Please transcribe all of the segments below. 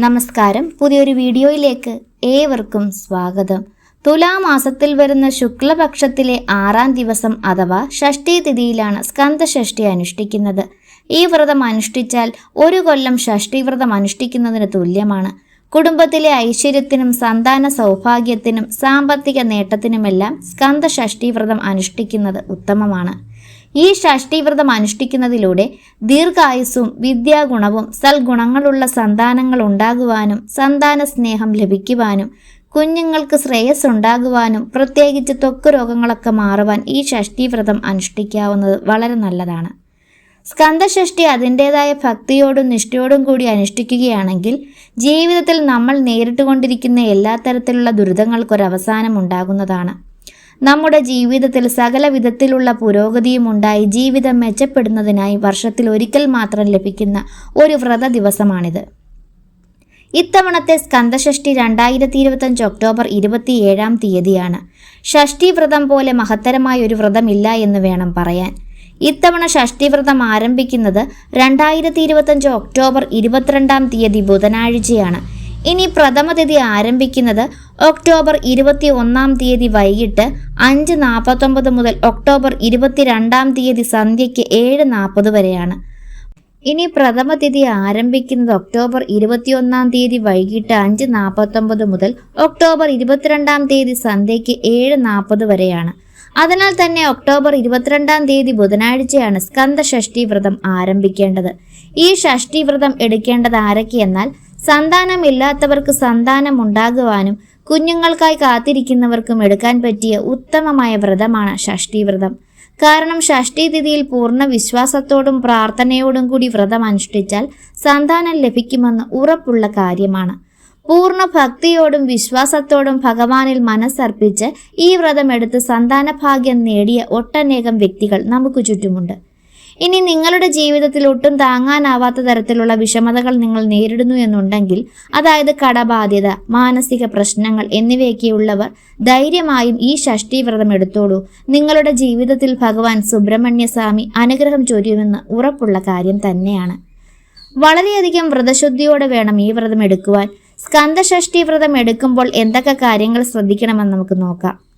നമസ്കാരം. പുതിയൊരു വീഡിയോയിലേക്ക് ഏവർക്കും സ്വാഗതം. തുലാമാസത്തിൽ വരുന്ന ശുക്ലപക്ഷത്തിലെ ആറാം ദിവസം അഥവാ ഷഷ്ടി തിഥിയിലാണ് സ്കന്ധഷ്ഠി അനുഷ്ഠിക്കുന്നത്. ഈ വ്രതം അനുഷ്ഠിച്ചാൽ ഒരു കൊല്ലം ഷഷ്ടി വ്രതം അനുഷ്ഠിക്കുന്നതിന് തുല്യമാണ്. കുടുംബത്തിലെ ഐശ്വര്യത്തിനും സന്താന സൗഭാഗ്യത്തിനും സാമ്പത്തിക നേട്ടത്തിനുമെല്ലാം സ്കന്ധഷഷ്ടി വ്രതം അനുഷ്ഠിക്കുന്നത് ഉത്തമമാണ്. ഈ ഷഷ്ടിവ്രതം അനുഷ്ഠിക്കുന്നതിലൂടെ ദീർഘായുസ്സും വിദ്യാഗുണവും സൽഗുണങ്ങളുള്ള സന്താനങ്ങൾ ഉണ്ടാകുവാനും സന്താന സ്നേഹം ലഭിക്കുവാനും കുഞ്ഞുങ്ങൾക്ക് ശ്രേയസ് ഉണ്ടാകുവാനും പ്രത്യേകിച്ച് ത്വക്ക് രോഗങ്ങളൊക്കെ മാറുവാൻ ഈ ഷഷ്ടിവ്രതം അനുഷ്ഠിക്കാവുന്നത് വളരെ നല്ലതാണ്. സ്കന്ധഷ്ടി അതിന്റേതായ ഭക്തിയോടും നിഷ്ഠയോടും കൂടി അനുഷ്ഠിക്കുകയാണെങ്കിൽ ജീവിതത്തിൽ നമ്മൾ നേരിട്ടുകൊണ്ടിരിക്കുന്ന എല്ലാ തരത്തിലുള്ള ദുരിതങ്ങൾക്കൊരവസാനം ഉണ്ടാകുന്നതാണ്. നമ്മുടെ ജീവിതത്തിൽ സകല വിധത്തിലുള്ള പുരോഗതിയും ഉണ്ടായി ജീവിതം മെച്ചപ്പെടുന്നതിനായി വർഷത്തിൽ ഒരിക്കൽ മാത്രം ലഭിക്കുന്ന ഒരു വ്രത ദിവസമാണിത്. ഇത്തവണത്തെ സ്കന്ദഷഷ്ഠി രണ്ടായിരത്തി ഇരുപത്തഞ്ച് ഒക്ടോബർ ഇരുപത്തിയേഴാം തീയതിയാണ്. ഷഷ്ടി വ്രതം പോലെ മഹത്തരമായ ഒരു വ്രതമില്ല എന്ന് വേണം പറയാൻ. ഇത്തവണ ഷഷ്ഠിവ്രതം ആരംഭിക്കുന്നത് രണ്ടായിരത്തി ഇരുപത്തഞ്ച് ഒക്ടോബർ ഇരുപത്തിരണ്ടാം തീയതി ബുധനാഴ്ചയാണ്. ഇനി പ്രഥമ തിഥി ആരംഭിക്കുന്നത് ഒക്ടോബർ ഇരുപത്തി ഒന്നാം തീയതി വൈകിട്ട് അഞ്ച് നാൽപ്പത്തൊമ്പത് മുതൽ ഒക്ടോബർ ഇരുപത്തിരണ്ടാം തീയതി സന്ധ്യയ്ക്ക് ഏഴ് നാൽപ്പത് വരെയാണ്. ഇനി പ്രഥമ തിഥി ആരംഭിക്കുന്നത് ഒക്ടോബർ ഇരുപത്തിയൊന്നാം തീയതി വൈകിട്ട് അഞ്ച് നാൽപ്പത്തൊമ്പത് മുതൽ ഒക്ടോബർ ഇരുപത്തിരണ്ടാം തീയതി സന്ധ്യയ്ക്ക് ഏഴ് നാൽപ്പത് വരെയാണ്. അതിനാൽ തന്നെ ഒക്ടോബർ ഇരുപത്തിരണ്ടാം തീയതി ബുധനാഴ്ചയാണ് സ്കന്ദ ഷഷ്ടി വ്രതം ആരംഭിക്കേണ്ടത്. ഈ ഷഷ്ടി വ്രതം എടുക്കേണ്ടത് ആരൊക്കെയെന്നാൽ സന്താനമില്ലാത്തവർക്ക് സന്താനം ഉണ്ടാകുവാനും കുഞ്ഞുങ്ങൾക്കായി കാത്തിരിക്കുന്നവർക്കും എടുക്കാൻ പറ്റിയ ഉത്തമമായ വ്രതമാണ് ഷഷ്ടി വ്രതം കാരണം ഷഷ്ടി തിഥിയിൽ പൂർണ വിശ്വാസത്തോടും പ്രാർത്ഥനയോടും കൂടി വ്രതം അനുഷ്ഠിച്ചാൽ സന്താനം ലഭിക്കുമെന്ന് ഉറപ്പുള്ള കാര്യമാണ്. പൂർണ ഭക്തിയോടും വിശ്വാസത്തോടും ഭഗവാനിൽ മനസ്സർപ്പിച്ച് ഈ വ്രതം സന്താന ഭാഗ്യം നേടിയ ഒട്ടനേകം വ്യക്തികൾ നമുക്ക് ചുറ്റുമുണ്ട്. ഇനി നിങ്ങളുടെ ജീവിതത്തിൽ ഒട്ടും താങ്ങാനാവാത്ത തരത്തിലുള്ള വിഷമതകൾ നിങ്ങൾ നേരിടുന്നു എന്നുണ്ടെങ്കിൽ അതായത് കടബാധ്യത മാനസിക പ്രശ്നങ്ങൾ എന്നിവയൊക്കെയുള്ളവർ ധൈര്യമായും ഈ ഷഷ്ടി വ്രതം എടുത്തോളൂ. നിങ്ങളുടെ ജീവിതത്തിൽ ഭഗവാൻ സുബ്രഹ്മണ്യ സ്വാമി അനുഗ്രഹം ചൊരിയുമെന്ന് ഉറപ്പുള്ള കാര്യം തന്നെയാണ്. വളരെയധികം വ്രതശുദ്ധിയോടെ വേണം ഈ വ്രതം എടുക്കുവാൻ. സ്കന്ദഷഷ്ടി വ്രതം എടുക്കുമ്പോൾ എന്തൊക്കെ കാര്യങ്ങൾ ശ്രദ്ധിക്കണമെന്ന് നമുക്ക് നോക്കാം.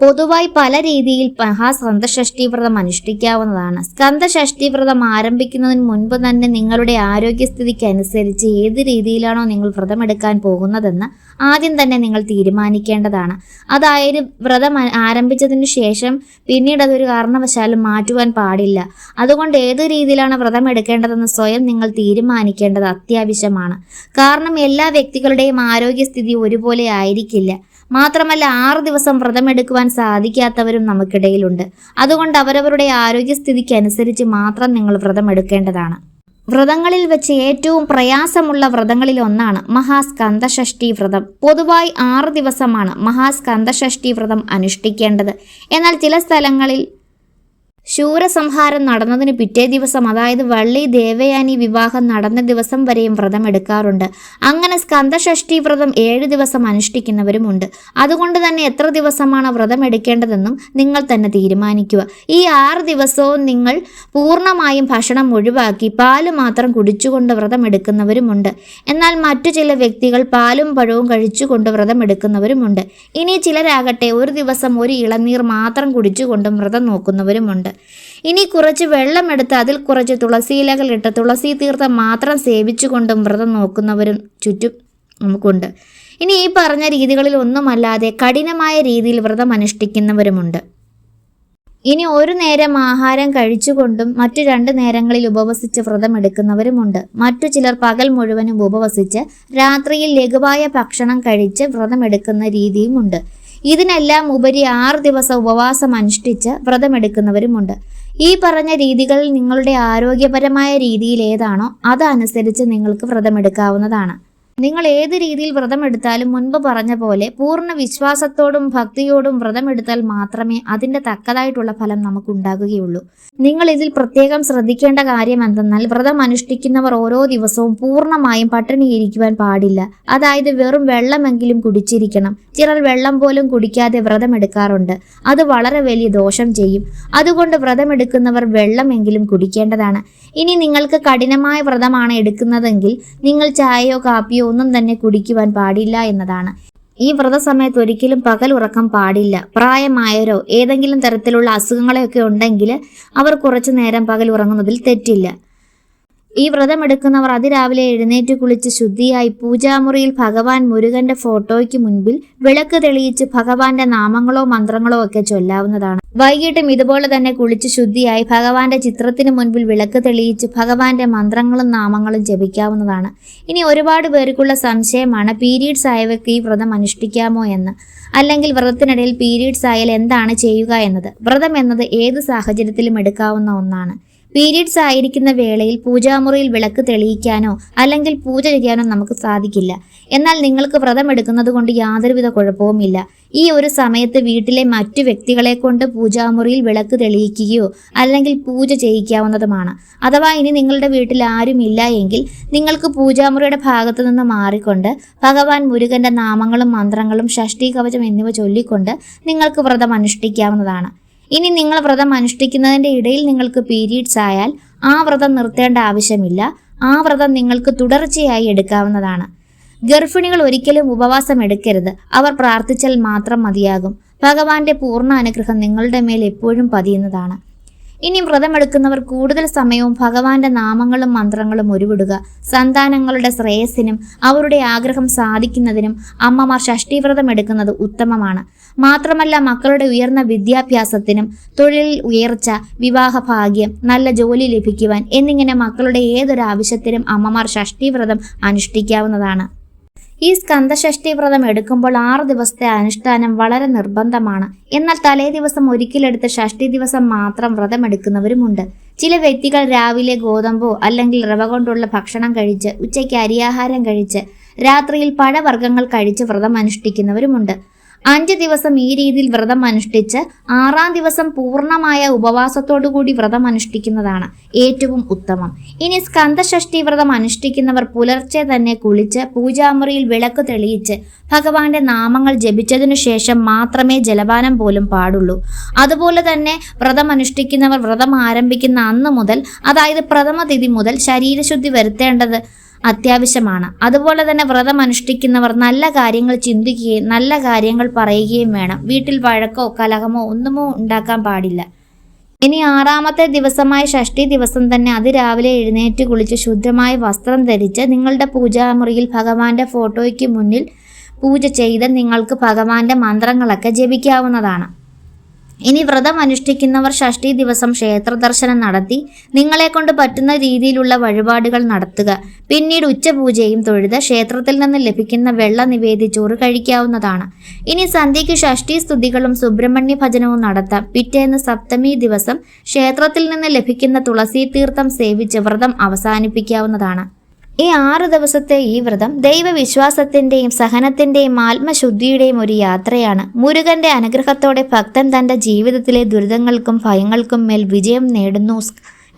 പൊതുവായി പല രീതിയിൽ മഹാസ്കന്ധഷഷ്ടി വ്രതം അനുഷ്ഠിക്കാവുന്നതാണ്. സ്കന്ധഷഷ്ടി വ്രതം ആരംഭിക്കുന്നതിന് മുൻപ് തന്നെ നിങ്ങളുടെ ആരോഗ്യസ്ഥിതിക്ക് അനുസരിച്ച് ഏത് രീതിയിലാണോ നിങ്ങൾ വ്രതമെടുക്കാൻ പോകുന്നതെന്ന് ആദ്യം തന്നെ നിങ്ങൾ തീരുമാനിക്കേണ്ടതാണ്. അതായത് വ്രതം ആരംഭിച്ചതിന് ശേഷം പിന്നീട് അതൊരു കാരണവശാലും മാറ്റുവാൻ പാടില്ല. അതുകൊണ്ട് ഏത് രീതിയിലാണ് വ്രതം എടുക്കേണ്ടതെന്ന് സ്വയം നിങ്ങൾ തീരുമാനിക്കേണ്ടത് അത്യാവശ്യമാണ്. കാരണം എല്ലാ വ്യക്തികളുടെയും ആരോഗ്യസ്ഥിതി ഒരുപോലെ ആയിരിക്കില്ല. മാത്രമല്ല ആറു ദിവസം വ്രതമെടുക്കുവാൻ സാധിക്കാത്തവരും നമുക്കിടയിലുണ്ട്. അതുകൊണ്ട് അവരവരുടെ ആരോഗ്യസ്ഥിതിക്ക് അനുസരിച്ച് മാത്രം നിങ്ങൾ വ്രതം എടുക്കേണ്ടതാണ് വ്രതങ്ങളിൽ വെച്ച് ഏറ്റവും പ്രയാസമുള്ള വ്രതങ്ങളിൽ ഒന്നാണ് മഹാസ്കന്ധഷഷ്ഠി വ്രതം. പൊതുവായി ആറ് ദിവസമാണ് മഹാസ്കന്ധഷഷ്ഠി വ്രതം അനുഷ്ഠിക്കേണ്ടത്. എന്നാൽ ചില സ്ഥലങ്ങളിൽ ശൂരസംഹാരം നടന്നതിന് പിറ്റേ ദിവസം അതായത് വള്ളി ദേവയാനി വിവാഹം നടന്ന ദിവസം വരെയും വ്രതം എടുക്കാറുണ്ട് അങ്ങനെ സ്കന്ധഷഷ്ഠി വ്രതം ഏഴ് ദിവസം അനുഷ്ഠിക്കുന്നവരുമുണ്ട്. അതുകൊണ്ട് തന്നെ എത്ര ദിവസമാണ് വ്രതം എടുക്കേണ്ടതെന്നും നിങ്ങൾ തന്നെ തീരുമാനിക്കുക. ഈ ആറ് ദിവസവും നിങ്ങൾ പൂർണമായും ഭക്ഷണം ഒഴിവാക്കി പാൽ മാത്രം കുടിച്ചുകൊണ്ട് വ്രതം എടുക്കുന്നവരുമുണ്ട് എന്നാൽ മറ്റു ചില വ്യക്തികൾ പാലും പഴവും കഴിച്ചുകൊണ്ട് വ്രതം എടുക്കുന്നവരുമുണ്ട് ഇനി ചിലരാകട്ടെ ഒരു ദിവസം ഒരു ഇളനീർ മാത്രം കുടിച്ചുകൊണ്ടും വ്രതം നോക്കുന്നവരുമുണ്ട്. ഇനി കുറച്ച് വെള്ളമെടുത്ത് അതിൽ കുറച്ച് തുളസിയിലകൾ ഇട്ട് തുളസി തീർത്ഥം മാത്രം സേവിച്ചുകൊണ്ടും വ്രതം നോക്കുന്നവരും ചുറ്റും നമുക്കുണ്ട്. ഇനി ഈ പറഞ്ഞ രീതികളിൽ ഒന്നുമല്ലാതെ കഠിനമായ രീതിയിൽ വ്രതം അനുഷ്ഠിക്കുന്നവരുമുണ്ട്. ഇനി ഒരു നേരം ആഹാരം കഴിച്ചുകൊണ്ടും മറ്റു രണ്ട് നേരങ്ങളിൽ ഉപവസിച്ച് വ്രതമെടുക്കുന്നവരുമുണ്ട് മറ്റു ചിലർ പകൽ മുഴുവനും ഉപവസിച്ച് രാത്രിയിൽ ലഘുവായ ഭക്ഷണം കഴിച്ച് വ്രതമെടുക്കുന്ന രീതിയുമുണ്ട്. ഇതിനെല്ലാം ഉപരി ആറ് ദിവസം ഉപവാസം അനുഷ്ഠിച്ച് വ്രതമെടുക്കുന്നവരുമുണ്ട്. ഈ പറഞ്ഞ രീതികളിൽ നിങ്ങളുടെ ആരോഗ്യപരമായ രീതിയിൽ ഏതാണോ അതനുസരിച്ച് നിങ്ങൾക്ക് വ്രതമെടുക്കാവുന്നതാണ്. നിങ്ങൾ ഏത് രീതിയിൽ വ്രതമെടുത്താലും മുൻപ് പറഞ്ഞ പോലെ പൂർണ വിശ്വാസത്തോടും ഭക്തിയോടും വ്രതമെടുത്താൽ മാത്രമേ അതിന്റെ തക്കതായിട്ടുള്ള ഫലം നമുക്കുണ്ടാകുകയുള്ളൂ നിങ്ങൾ ഇതിൽ പ്രത്യേകം ശ്രദ്ധിക്കേണ്ട കാര്യം എന്തെന്നാൽ വ്രതം അനുഷ്ഠിക്കുന്നവർ ഓരോ ദിവസവും പൂർണമായും പട്ടിണിയിരിക്കുവാൻ പാടില്ല. അതായത് വെറും വെള്ളമെങ്കിലും കുടിച്ചിരിക്കണം. ചിലർ വെള്ളം പോലും കുടിക്കാതെ വ്രതമെടുക്കാറുണ്ട് അത് വളരെ വലിയ ദോഷം ചെയ്യും. അതുകൊണ്ട് വ്രതമെടുക്കുന്നവർ വെള്ളമെങ്കിലും കുടിക്കേണ്ടതാണ്. ഇനി നിങ്ങൾക്ക് കഠിനമായ വ്രതമാണ് എടുക്കുന്നതെങ്കിൽ നിങ്ങൾ ചായയോ കാപ്പിയോ ഒന്നും തന്നെ കുടിക്കുവാൻ പാടില്ല എന്നതാണ്. ഈ വ്രതസമയത്ത് ഒരിക്കലും പകൽ ഉറക്കം പാടില്ല. പ്രായമായവരോ ഏതെങ്കിലും തരത്തിലുള്ള അസുഖങ്ങളെയൊക്കെ ഉണ്ടെങ്കിൽ അവർ കുറച്ചു നേരം പകൽ ഉറങ്ങുന്നതിൽ തെറ്റില്ല. ഈ വ്രതമെടുക്കുന്നവർ അതിരാവിലെ എഴുന്നേറ്റ് കുളിച്ച് ശുദ്ധിയായി പൂജാമുറിയിൽ ഭഗവാൻ മുരുകന്റെ ഫോട്ടോയ്ക്ക് മുൻപിൽ വിളക്ക് തെളിയിച്ച് ഭഗവാന്റെ നാമങ്ങളോ മന്ത്രങ്ങളോ ഒക്കെ ചൊല്ലാവുന്നതാണ്. വൈകിട്ടും ഇതുപോലെ തന്നെ കുളിച്ച് ശുദ്ധിയായി ഭഗവാന്റെ ചിത്രത്തിന് മുൻപിൽ വിളക്ക് തെളിയിച്ച് ഭഗവാന്റെ മന്ത്രങ്ങളും നാമങ്ങളും ജപിക്കാവുന്നതാണ്. ഇനി ഒരുപാട് പേർക്കുള്ള സംശയമാണ് പീരീഡ്സ് ആയവർക്ക് ഈ വ്രതം അനുഷ്ഠിക്കാമോ എന്ന്. അല്ലെങ്കിൽ വ്രതത്തിനിടയിൽ പീരീഡ്സ് ആയാൽ എന്താണ് ചെയ്യുക എന്നത്. വ്രതം എന്നത് ഏത് സാഹചര്യത്തിലും എടുക്കാവുന്ന ഒന്നാണ്. പീരീഡ്സ് ആയിരിക്കുന്ന വേളയിൽ പൂജാമുറിയിൽ വിളക്ക് തെളിയിക്കാനോ അല്ലെങ്കിൽ പൂജ ചെയ്യാനോ നമുക്ക് സാധിക്കില്ല. എന്നാൽ നിങ്ങൾക്ക് വ്രതം എടുക്കുന്നത് കൊണ്ട് യാതൊരുവിധ കുഴപ്പവുമില്ല. ഈ ഒരു സമയത്ത് വീട്ടിലെ മറ്റു വ്യക്തികളെ കൊണ്ട് പൂജാമുറിയിൽ വിളക്ക് തെളിയിക്കുകയോ അല്ലെങ്കിൽ പൂജ ചെയ്യിക്കാവുന്നതുമാണ്. അഥവാ ഇനി നിങ്ങളുടെ വീട്ടിൽ ആരുമില്ല എങ്കിൽ നിങ്ങൾക്ക് പൂജാമുറിയുടെ ഭാഗത്തു നിന്ന് മാറിക്കൊണ്ട് ഭഗവാൻ മുരുകന്റെ നാമങ്ങളും മന്ത്രങ്ങളും ഷഷ്ടി കവചം എന്നിവ ചൊല്ലിക്കൊണ്ട് നിങ്ങൾക്ക് വ്രതം അനുഷ്ഠിക്കാവുന്നതാണ് ഇനി നിങ്ങൾ വ്രതം അനുഷ്ഠിക്കുന്നതിന്റെ ഇടയിൽ നിങ്ങൾക്ക് പീരീഡ്സ് ആയാൽ ആ വ്രതം നിർത്തേണ്ട ആവശ്യമില്ല. ആ വ്രതം നിങ്ങൾക്ക് തുടർച്ചയായി എടുക്കാവുന്നതാണ്. ഗർഭിണികൾ ഒരിക്കലും ഉപവാസം എടുക്കരുത്. അവർ പ്രാർത്ഥിച്ചാൽ മാത്രം മതിയാകും. ഭഗവാന്റെ പൂർണ അനുഗ്രഹം നിങ്ങളുടെ മേൽ എപ്പോഴും പതിയുന്നതാണ്. ഇനി വ്രതമെടുക്കുന്നവർ കൂടുതൽ സമയവും ഭഗവാന്റെ നാമങ്ങളും മന്ത്രങ്ങളും ഉരുവിടുക. സന്താനങ്ങളുടെ ശ്രേയസ്സിനും അവരുടെ ആഗ്രഹം സാധിക്കുന്നതിനും അമ്മമാർ ഷഷ്ടിവ്രതം എടുക്കുന്നത് ഉത്തമമാണ്. മാത്രമല്ല മക്കളുടെ ഉയർന്ന വിദ്യാഭ്യാസത്തിനും തൊഴിലിൽ ഉയർച്ച വിവാഹ ഭാഗ്യം നല്ല ജോലി ലഭിക്കുവാൻ എന്നിങ്ങനെ മക്കളുടെ ഏതൊരാവശ്യത്തിനും അമ്മമാർ ഷഷ്ടിവ്രതം അനുഷ്ഠിക്കാവുന്നതാണ്. ഈ സ്കന്ദഷഷ്ടി വ്രതം എടുക്കുമ്പോൾ ആറ് ദിവസത്തെ അനുഷ്ഠാനം വളരെ നിർബന്ധമാണ്. എന്നാൽ തലേ ദിവസം ഒരിക്കലെടുത്ത് ഷഷ്ടി ദിവസം മാത്രം വ്രതം എടുക്കുന്നവരുമുണ്ട്. ചില വ്യക്തികൾ രാവിലെ ഗോതമ്പോ അല്ലെങ്കിൽ റവ കൊണ്ടുള്ള ഭക്ഷണം കഴിച്ച് ഉച്ചയ്ക്ക് അരിയാഹാരം കഴിച്ച് രാത്രിയിൽ പഴവർഗങ്ങൾ കഴിച്ച് വ്രതം അനുഷ്ഠിക്കുന്നവരുമുണ്ട്. അഞ്ച് ദിവസം ഈ രീതിയിൽ വ്രതം അനുഷ്ഠിച്ച് ആറാം ദിവസം പൂർണമായ ഉപവാസത്തോടുകൂടി വ്രതം അനുഷ്ഠിക്കുന്നതാണ് ഏറ്റവും ഉത്തമം. ഇനി സ്കന്ദഷഷ്ടി വ്രതം അനുഷ്ഠിക്കുന്നവർ പുലർച്ചെ തന്നെ കുളിച്ച് പൂജാമുറിയിൽ വിളക്ക് തെളിയിച്ച് ഭഗവാന്റെ നാമങ്ങൾ ജപിച്ചതിനു ശേഷം മാത്രമേ ജലപാനം പോലും പാടുള്ളൂ. അതുപോലെ തന്നെ വ്രതം അനുഷ്ഠിക്കുന്നവർ വ്രതം ആരംഭിക്കുന്ന അന്ന് മുതൽ അതായത് പ്രഥമ തിഥി മുതൽ ശരീരശുദ്ധി വരുത്തേണ്ടത് അത്യാവശ്യമാണ്. അതുപോലെ തന്നെ വ്രതം അനുഷ്ഠിക്കുന്നവർ നല്ല കാര്യങ്ങൾ ചിന്തിക്കുകയും നല്ല കാര്യങ്ങൾ പറയുകയും വേണം. വീട്ടിൽ വഴക്കോ കലഹമോ ഒന്നുമോ ഉണ്ടാക്കാൻ പാടില്ല. ഇനി ആറാമത്തെ ദിവസമായ ഷഷ്ടി ദിവസം തന്നെ അതിരാവിലെ എഴുന്നേറ്റ് കുളിച്ച് ശുദ്ധമായ വസ്ത്രം ധരിച്ച് നിങ്ങളുടെ പൂജാമുറിയിൽ ഭഗവാന്റെ ഫോട്ടോയ്ക്ക് മുന്നിൽ പൂജ ചെയ്ത് നിങ്ങൾക്ക് ഭഗവാന്റെ മന്ത്രങ്ങളൊക്കെ ജപിക്കാവുന്നതാണ്. ഇനി വ്രതം അനുഷ്ഠിക്കുന്നവർ ഷഷ്ടി ദിവസം ക്ഷേത്ര ദർശനം നടത്തി നിങ്ങളെ കൊണ്ട് പറ്റുന്ന രീതിയിലുള്ള വഴിപാടുകൾ നടത്തുക. പിന്നീട് ഉച്ചപൂജയും തൊഴുത് ക്ഷേത്രത്തിൽ നിന്ന് ലഭിക്കുന്ന വെള്ള നിവേദിച്ചോറ് കഴിക്കാവുന്നതാണ്. ഇനി സന്ധ്യയ്ക്ക് ഷഷ്ടി സ്തുതികളും സുബ്രഹ്മണ്യ ഭജനവും നടത്താം. പിറ്റേന്ന് സപ്തമി ദിവസം ക്ഷേത്രത്തിൽ നിന്ന് ലഭിക്കുന്ന തുളസി തീർത്ഥം സേവിച്ച് വ്രതം അവസാനിപ്പിക്കാവുന്നതാണ്. ഈ ആറു ദിവസത്തെ ഈ വ്രതം ദൈവവിശ്വാസത്തിന്റെയും സഹനത്തിന്റെയും ആത്മശുദ്ധിയുടെയും ഒരു യാത്രയാണ്. മുരുകന്റെ അനുഗ്രഹത്തോടെ ഭക്തൻ തന്റെ ജീവിതത്തിലെ ദുരിതങ്ങൾക്കും ഭയങ്ങൾക്കും മേൽ വിജയം നേടുന്നു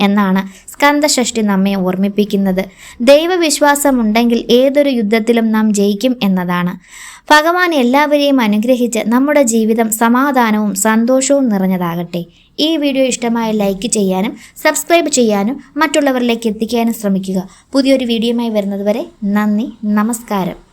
എന്നാണ് സ്കന്ദഷഷ്ടി നമ്മെ ഓർമ്മിപ്പിക്കുന്നത്. ദൈവവിശ്വാസമുണ്ടെങ്കിൽ ഏതൊരു യുദ്ധത്തിലും നാം ജയിക്കും എന്നതാണ്. ഭഗവാൻ എല്ലാവരെയും അനുഗ്രഹിച്ച് നമ്മുടെ ജീവിതം സമാധാനവും സന്തോഷവും നിറഞ്ഞതാകട്ടെ. ഈ വീഡിയോ ഇഷ്ടമായ ലൈക്ക് ചെയ്യാനും സബ്സ്ക്രൈബ് ചെയ്യാനും മറ്റുള്ളവരിലേക്ക് എത്തിക്കാനും ശ്രമിക്കുക. പുതിയൊരു വീഡിയോയുമായി വരുന്നതുവരെ നന്ദി നമസ്കാരം.